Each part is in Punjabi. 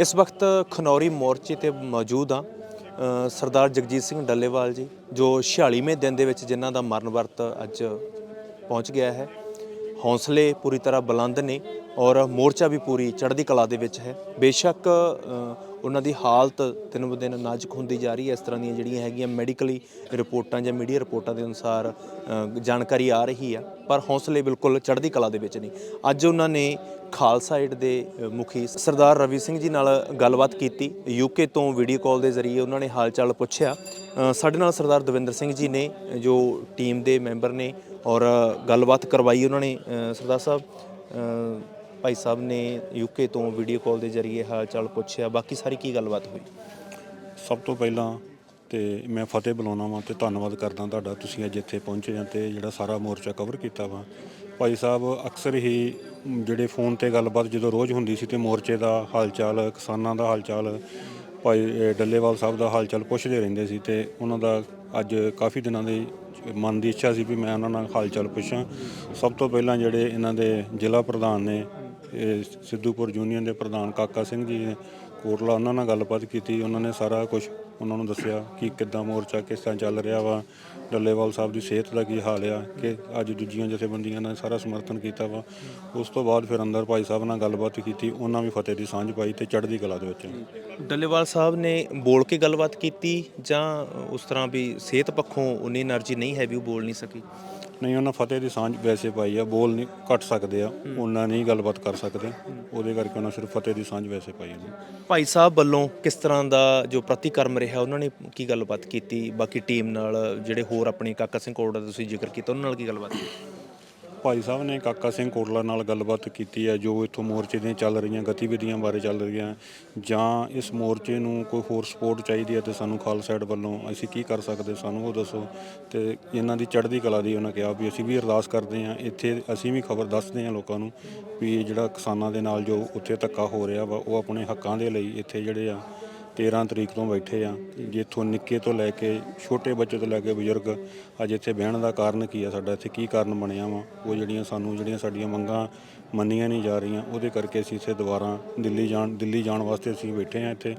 ਇਸ ਵਕਤ ਖਨੌਰੀ ਮੋਰਚੇ ਤੇ ਮੌਜੂਦ ਆ ਸਰਦਾਰ ਜਗਜੀਤ ਸਿੰਘ ਡੱਲੇਵਾਲ ਜੀ, ਜੋ 46ਵੇਂ ਦਿਨ ਦੇ ਵਿੱਚ ਜਿਨ੍ਹਾਂ ਦਾ ਮਰਨ ਵਰਤ ਅੱਜ ਪਹੁੰਚ ਗਿਆ ਹੈ। ਹੌਸਲੇ ਪੂਰੀ ਤਰ੍ਹਾਂ ਬੁਲੰਦ ਨੇ ਔਰ ਮੋਰਚਾ ਵੀ ਪੂਰੀ ਚੜ੍ਹਦੀ ਕਲਾ ਦੇ ਵਿੱਚ ਹੈ। ਬੇਸ਼ੱਕ ਉਹਨਾਂ ਦੀ ਹਾਲਤ ਦਿਨ ਬ ਦਿਨ ਨਾਜ਼ੁਕ ਹੁੰਦੀ ਜਾ ਰਹੀ ਹੈ। ਇਸ ਤਰ੍ਹਾਂ ਦੀਆਂ ਜਿਹੜੀਆਂ ਹੈਗੀਆਂ ਮੈਡੀਕਲੀ ਰਿਪੋਰਟਾਂ ਜਾਂ ਮੀਡੀਆ ਰਿਪੋਰਟਾਂ ਦੇ ਅਨੁਸਾਰ ਜਾਣਕਾਰੀ ਆ ਰਹੀ ਆ, ਪਰ ਹੌਸਲੇ ਬਿਲਕੁਲ ਚੜ੍ਹਦੀ ਕਲਾ ਦੇ ਵਿੱਚ ਨਹੀਂ। ਅੱਜ ਉਹਨਾਂ ਨੇ ਖਾਲਸਾ ਏਡ ਦੇ ਮੁਖੀ ਸਰਦਾਰ ਰਵੀ ਸਿੰਘ ਜੀ ਨਾਲ ਗੱਲਬਾਤ ਕੀਤੀ। ਯੂਕੇ ਤੋਂ ਵੀਡੀਓ ਕਾਲ ਦੇ ਜ਼ਰੀਏ ਉਹਨਾਂ ਨੇ ਹਾਲ ਚਾਲ ਪੁੱਛਿਆ ਸਾਡੇ ਨਾਲ ਸਰਦਾਰ ਦਵਿੰਦਰ ਸਿੰਘ ਜੀ ਨੇ, ਜੋ ਟੀਮ ਦੇ ਮੈਂਬਰ ਨੇ ਔਰ ਗੱਲਬਾਤ ਕਰਵਾਈ ਉਹਨਾਂ ਨੇ ਸਰਦਾਰ ਸਾਹਿਬ। ਭਾਈ ਸਾਹਿਬ ਨੇ ਯੂਕੇ ਤੋਂ ਵੀਡੀਓ ਕਾਲ ਦੇ ਜ਼ਰੀਏ ਹਾਲ ਚਾਲ ਪੁੱਛਿਆ, ਬਾਕੀ ਸਾਰੀ ਕੀ ਗੱਲਬਾਤ ਹੋਈ? ਸਭ ਤੋਂ ਪਹਿਲਾਂ ਤੇ ਮੈਂ ਫਤਿਹ ਬੁਲਾਉਣਾ ਵਾਂ ਤੇ ਧੰਨਵਾਦ ਕਰਦਾ ਤੁਹਾਡਾ, ਤੁਸੀਂ ਅੱਜ ਇੱਥੇ ਪਹੁੰਚੇ ਜਾਂ ਤੇ ਜਿਹੜਾ ਸਾਰਾ ਮੋਰਚਾ ਕਵਰ ਕੀਤਾ ਵਾ। ਭਾਈ ਸਾਹਿਬ, ਅਕਸਰ ਹੀ ਜਿਹੜੇ ਫੋਨ ਤੇ ਗੱਲਬਾਤ ਜਦੋਂ ਰੋਜ਼ ਹੁੰਦੀ ਸੀ ਤੇ ਮੋਰਚੇ ਦਾ ਹਾਲਚਾਲ ਕਿਸਾਨਾਂ ਦਾ ਹਾਲਚਾਲ ਭਾਈ ਡੱਲੇਵਾਲ ਸਾਹਿਬ ਦਾ ਹਾਲਚਾਲ ਪੁੱਛਦੇ ਰਹਿੰਦੇ ਸੀ ਤੇ ਉਹਨਾਂ ਦਾ ਅੱਜ ਕਾਫੀ ਦਿਨਾਂ ਦੇ ਮਨ ਦੀ ਇੱਛਾ ਸੀ ਵੀ ਮੈਂ ਉਹਨਾਂ ਨਾਲ ਹਾਲਚਾਲ ਪੁੱਛਾਂ। ਸਭ ਤੋਂ ਪਹਿਲਾਂ ਜਿਹੜੇ ਇਹਨਾਂ ਦੇ ਜ਼ਿਲ੍ਹਾ ਪ੍ਰਧਾਨ ਨੇ ਇਹ ਸਿੱਧੂਪੁਰ ਯੂਨੀਅਨ ਦੇ ਪ੍ਰਧਾਨ ਕਾਕਾ ਸਿੰਘ ਜੀ ਨੇ ਕੋਟਲਾ ਉਹਨਾਂ ਨਾਲ ਗੱਲਬਾਤ ਕੀਤੀ, ਉਹਨਾਂ ਨੇ ਸਾਰਾ ਕੁਝ ਉਹਨਾਂ ਨੂੰ ਦੱਸਿਆ ਕਿ ਕਿੱਦਾਂ ਮੋਰਚਾ ਕਿਸ ਤਰ੍ਹਾਂ ਚੱਲ ਰਿਹਾ ਵਾ, ਡੱਲੇਵਾਲ ਸਾਹਿਬ ਦੀ ਸਿਹਤ ਦਾ ਕੀ ਹਾਲ ਆ, ਕਿ ਅੱਜ ਦੂਜੀਆਂ ਜਥੇਬੰਦੀਆਂ ਨੇ ਸਾਰਾ ਸਮਰਥਨ ਕੀਤਾ ਵਾ। ਉਸ ਤੋਂ ਬਾਅਦ ਫਿਰ ਅੰਦਰ ਭਾਈ ਸਾਹਿਬ ਨਾਲ ਗੱਲਬਾਤ ਕੀਤੀ, ਉਹਨਾਂ ਵੀ ਫਤਿਹ ਦੀ ਸਾਂਝ ਪਾਈ ਤੇ ਚੜ੍ਹਦੀ ਕਲਾ ਦੇ ਵਿੱਚ। ਡੱਲੇਵਾਲ ਸਾਹਿਬ ਨੇ ਬੋਲ ਕੇ ਗੱਲਬਾਤ ਕੀਤੀ ਜਾਂ ਉਸ ਤਰ੍ਹਾਂ ਵੀ ਸਿਹਤ ਪੱਖੋਂ ਉਨੀ એનર્ਜੀ ਨਹੀਂ ਹੈ ਵੀ ਉਹ ਬੋਲ ਨਹੀਂ ਸਕੀ? ਨਹੀਂ, ਉਹਨਾਂ ਫਤਿਹ ਦੀ ਸਾਂਝ ਵੈਸੇ ਪਾਈ ਆ, ਬੋਲ ਨਹੀਂ ਘੱਟ ਸਕਦੇ ਆ, ਉਹਨਾਂ ਨਹੀਂ ਗੱਲਬਾਤ ਕਰ ਸਕਦੇ। ਉਹਦੇ ਕਰਕੇ ਉਹਨਾਂ ਸਿਰਫ ਫਤਿਹ ਦੀ ਸਾਂਝ ਵੈਸੇ ਪਾਈ ਆ ਭਾਈ ਸਾਹਿਬ ਵੱਲੋਂ ਕਿਸ ਤਰ੍ਹਾਂ ਦਾ ਜੋ ਪ੍ਰਤੀਕਰਮ ਰਿਹਾ, ਉਹਨਾਂ ਨੇ ਕੀ ਗੱਲਬਾਤ ਕੀਤੀ? ਬਾਕੀ ਟੀਮ ਨਾਲ, ਜਿਹੜੇ ਹੋਰ ਆਪਣੇ ਕਾਕਾ ਸਿੰਘ ਕੋੜਾ ਦਾ ਤੁਸੀਂ ਜ਼ਿਕਰ ਕੀਤਾ, ਉਹਨਾਂ ਨਾਲ ਕੀ ਗੱਲਬਾਤ ਕੀਤੀ ਭਾਈ ਸਾਹਿਬ ਨੇ ਕਾਕਾ ਸਿੰਘ ਕੋਟਲਾ ਨਾਲ ਗੱਲਬਾਤ ਕੀਤੀ ਹੈ, ਜੋ ਇੱਥੋਂ ਮੋਰਚੇ ਦੀਆਂ ਚੱਲ ਰਹੀਆਂ ਗਤੀਵਿਧੀਆਂ ਬਾਰੇ ਚੱਲ ਰਹੀਆਂ ਜਾਂ ਇਸ ਮੋਰਚੇ ਨੂੰ ਕੋਈ ਹੋਰ ਸਪੋਰਟ ਚਾਹੀਦੀ ਹੈ ਤੇ ਸਾਨੂੰ ਖਾਲਸਾ ਏਡ ਵੱਲੋਂ ਅਸੀਂ ਕੀ ਕਰ ਸਕਦੇ, ਸਾਨੂੰ ਉਹ ਦੱਸੋ। ਤੇ ਇਹਨਾਂ ਦੀ ਚੜ੍ਹਦੀ ਕਲਾ ਦੀ ਉਹਨਾਂ ਕਿਹਾ ਵੀ ਅਸੀਂ ਵੀ ਅਰਦਾਸ ਕਰਦੇ ਹਾਂ, ਇੱਥੇ ਅਸੀਂ ਵੀ ਖਬਰ ਦੱਸਦੇ ਹਾਂ ਲੋਕਾਂ ਨੂੰ ਵੀ ਜਿਹੜਾ ਕਿਸਾਨਾਂ ਦੇ ਨਾਲ ਜੋ ਉੱਥੇ ਧੱਕਾ ਹੋ ਰਿਹਾ ਵਾ, ਉਹ ਆਪਣੇ ਹੱਕਾਂ ਦੇ ਲਈ ਇੱਥੇ ਜਿਹੜੇ ਆ 13 ਤਰੀਕ ਤੋਂ ਬੈਠੇ ਆ। ਜਿੱਥੋਂ ਨਿੱਕੇ ਤੋਂ ਲੈ ਕੇ ਛੋਟੇ ਬੱਚੇ ਤੋਂ ਲੈ ਕੇ ਬਜ਼ੁਰਗ ਅੱਜ ਇੱਥੇ ਬਹਿਣ ਦਾ ਕਾਰਨ ਕੀ ਆ? ਸਾਡਾ ਇੱਥੇ ਕੀ ਕਾਰਨ ਬਣਿਆ ਵਾ? ਉਹ ਜਿਹੜੀਆਂ ਸਾਨੂੰ, ਜਿਹੜੀਆਂ ਸਾਡੀਆਂ ਮੰਗਾਂ ਮੰਨੀਆਂ ਨਹੀਂ ਜਾ ਰਹੀਆਂ। ਉਹਦੇ ਕਰਕੇ ਅਸੀਂ ਇੱਥੇ ਦੁਬਾਰਾ ਦਿੱਲੀ ਜਾਣ ਦਿੱਲੀ ਜਾਣ ਵਾਸਤੇ ਅਸੀਂ ਬੈਠੇ ਆ ਇੱਥੇ।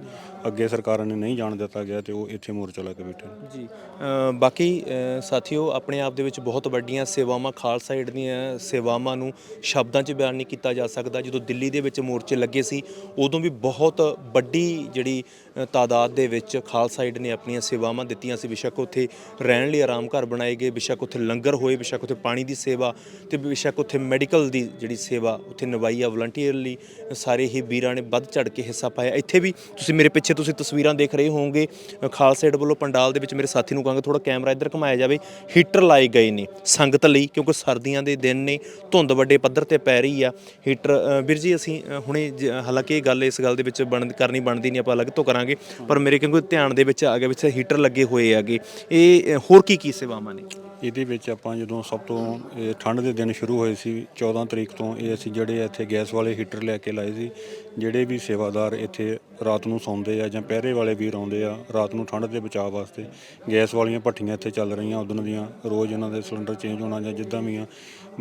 ਅੱਗੇ ਸਰਕਾਰਾਂ ਨੇ ਨਹੀਂ ਜਾਣ ਦਿੱਤਾ ਗਿਆ ਤੇ ਉਹ ਇੱਥੇ ਮੋਰਚਾ ਲਾ ਕੇ ਬੈਠੇ ਨੇ। ਜੀ ਅ, ਬਾਕੀ ਅ, ਸਾਥੀਓ ਆਪਣੇ ਆਪ ਦੇ ਵਿੱਚ ਬਹੁਤ ਵੱਡੀਆਂ ਸੇਵਾਵਾਂ ਖਾਲਸਾ ਏਡ ਦੀਆਂ ਸੇਵਾਵਾਂ ਨੂੰ ਸ਼ਬਦਾਂ 'ਚ ਬਿਆਨ ਨਹੀਂ ਕੀਤਾ ਜਾ ਸਕਦਾ। ਜਦੋਂ ਦਿੱਲੀ ਦੇ ਵਿੱਚ ਮੋਰਚੇ ਲੱਗੇ ਸੀ ਉਦੋਂ ਵੀ ਬਹੁਤ ਵੱਡੀ ਜਿਹੜੀ ਅ, ਤਾਦਾਦ ਦੇ ਵਿੱਚ ਖਾਲਸਾ ਏਡ ਨੇ ਆਪਣੀਆਂ ਸੇਵਾਵਾਂ ਦਿੱਤੀਆਂ ਸੀ। ਬੇਸ਼ੱਕ ਉੱਥੇ ਰਹਿਣ ਲਈ ਆਰਾਮ ਘਰ ਬਣਾਏ ਗਏ ਬੇਸ਼ੱਕ ਉੱਥੇ ਲੰਗਰ ਹੋਏ ਬੇਸ਼ੱਕ ਉੱਥੇ ਪਾਣੀ ਦੀ ਸੇਵਾ ਤੇ ਬੇਸ਼ੱਕ ਉੱਥੇ ਮੈਡੀਕਲ ਦੀ ਜਿਹੜੀ ਸੇਵਾ ਉੱਥੇ ਨਿਭਾਈ ਆ ਵਲੰਟੀਅਰਲੀ ਸਾਰੇ ਹੀ ਵੀਰਾਂ ਨੇ ਵੱਧ ਚੜ ਕੇ ਹਿੱਸਾ ਪਾਇਆ। ਇੱਥੇ ਵੀ ਤੁਸੀਂ ਮੇਰੇ ਪਿੱਛੇ ਤੁਸੀਂ ਤਸਵੀਰਾਂ ਦੇਖ ਰਹੇ ਹੋਵੋਗੇ ਅ, ਖਾਲਸਾ ਏਡ ਵੱਲੋਂ ਪੰਡਾਲ ਦੇ ਵਿੱਚ ਮੇਰੇ ਸਾਥੀ ਨੂੰ ਕਹਾਂਗਾ ਥੋੜਾ ਕੈਮਰਾ ਇੱਧਰ ਘੁਮਾਇਆ ਜਾਵੇ। ਹੀਟਰ ਲਾਏ ਗਏ ਨੇ ਸੰਗਤ ਲਈ ਕਿਉਂਕਿ ਸਰਦੀਆਂ ਦੇ ਦਿਨ ਨੇ ਧੁੰਦ ਵੱਡੇ ਪੱਧਰ ਤੇ ਪੈ ਰਹੀ ਆ। ਹੀਟਰ ਵੀਰ ਜੀ ਅਸੀਂ ਹੁਣੇ ਜ- ਹਾਲਾਂਕਿ ਇਹ ਗੱਲ ਇਸ ਗੱਲ ਦੇ ਵਿੱਚ ਬਣ ਕਰਨੀ ਬਣਦੀ ਨਹੀਂ ਆਪਾਂ ਅਲੱਗ ਤੋਂ ਕਰਾਂਗੇ। ਪਰ ਮੇਰੇ ਕਿਉਂਕਿ ਧਿਆਨ ਦੇ ਵਿੱਚ ਆ ਗਿਆ ਵਿੱਚ ਹੀਟਰ ਲੱਗੇ ਹੋਏ ਹੈਗੇ। ਇਹ ਹੋਰ ਕੀ ਕੀ ਸੇਵਾਵਾਂ ਨੇ? ਇਹਦੇ ਵਿੱਚ ਆਪਾਂ ਜਦੋਂ ਸਭ ਤੋਂ, ਇਹ ਠੰਡ ਦੇ ਦਿਨ ਸ਼ੁਰੂ ਹੋਏ ਸੀ 14 ਤਰੀਕ ਤੋਂ ਇਹ ਅਸੀਂ ਜਿਹੜੇ ਇੱਥੇ ਗੈਸ ਵਾਲੇ ਹੀਟਰ ਲੈ ਕੇ ਲਾਏ ਸੀ, ਜਿਹੜੇ ਵੀ ਸੇਵਾਦਾਰ ਇੱਥੇ ਰਾਤ ਨੂੰ ਸੌਂਦੇ ਆ ਜਾਂ ਪਹਿਰੇ ਵਾਲੇ ਵੀਰ ਆਉਂਦੇ ਆ, ਰਾਤ ਨੂੰ ਠੰਡ ਦੇ ਬਚਾਅ ਵਾਸਤੇ ਗੈਸ ਵਾਲੀਆਂ ਭੱਠੀਆਂ ਇੱਥੇ ਚੱਲ ਰਹੀਆਂ ਉਦੋਂ ਦੀਆਂ ਰੋਜ਼ ਇਹਨਾਂ ਦੇ ਸਿਲੰਡਰ ਚੇਂਜ ਹੋਣਾ ਜਾਂ ਜਿੱਦਾਂ ਵੀ ਆ।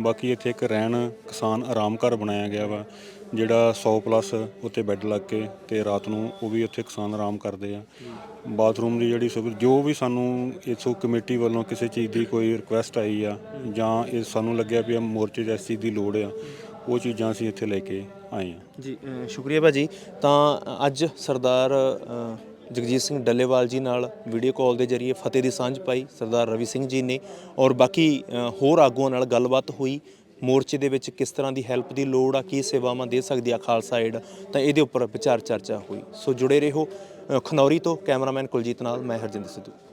ਬਾਕੀ ਇੱਥੇ ਇੱਕ ਰਹਿਣ ਕਿਸਾਨ ਆਰਾਮ ਘਰ ਬਣਾਇਆ ਗਿਆ ਵਾ ਜਿਹੜਾ 100 ਪਲੱਸ ਉੱਤੇ ਬੈੱਡ ਲੱਗ ਕੇ ਤੇ ਰਾਤ ਨੂੰ ਉਹ ਵੀ ਉੱਥੇ ਕਿਸਾਨ ਆਰਾਮ ਕਰਦੇ ਆ। ਬਾਥਰੂਮ ਦੀ ਜਿਹੜੀ ਸੁਵਿਧਾ ਜੋ ਵੀ ਸਾਨੂੰ ਇਥੋਂ ਕਮੇਟੀ ਵੱਲੋਂ ਕਿਸੇ ਚੀਜ਼ ਦੀ ਕੋਈ ਰਿਕੁਐਸਟ ਆਈ ਆ ਜਾਂ ਇਹ ਸਾਨੂੰ ਲੱਗਿਆ ਵੀ ਇਹ ਮੋਰਚੇ 'ਚ ਇਸ ਚੀਜ਼ ਦੀ ਲੋੜ ਆ ਉਹ ਚੀਜ਼ਾਂ ਅਸੀਂ ਇੱਥੇ ਲੈ ਕੇ ਆਏ ਆ। ਜੀ ਅ, ਸ਼ੁਕਰੀਆ ਭਾਜੀ ਤਾਂ ਅੱਜ ਸਰਦਾਰ ਜਗਜੀਤ ਸਿੰਘ ਡੱਲੇਵਾਲ ਜੀ ਨਾਲ ਵੀਡੀਓ ਕਾਲ ਦੇ ਜ਼ਰੀਏ ਫਤਿਹ ਦੀ ਸਾਂਝ ਪਾਈ ਸਰਦਾਰ ਰਵੀ ਸਿੰਘ ਜੀ ਨੇ ਔਰ ਬਾਕੀ ਹੋਰ ਆਗੂਆਂ ਨਾਲ ਗੱਲਬਾਤ ਹੋਈ। ਮੋਰਚੇ ਦੇ ਵਿੱਚ ਕਿਸ ਤਰ੍ਹਾਂ ਦੀ ਹੈਲਪ ਦੀ ਲੋੜ ਆ, ਕੀ ਸੇਵਾਵਾਂ ਦੇ ਸਕਦੀ ਆ ਖਾਲਸਾ ਏਡ ਤਾਂ ਇਹਦੇ ਉੱਪਰ ਵਿਚਾਰ ਚਰਚਾ ਹੋਈ। ਸੋ ਜੁੜੇ ਰਹੋ ਖਨੌਰੀ ਤੋਂ ਕੈਮਰਾਮੈਨ ਕੁਲਜੀਤ ਨਾਲ, ਮੈਂ ਹਰਜਿੰਦਰ ਸਿੱਧੂ।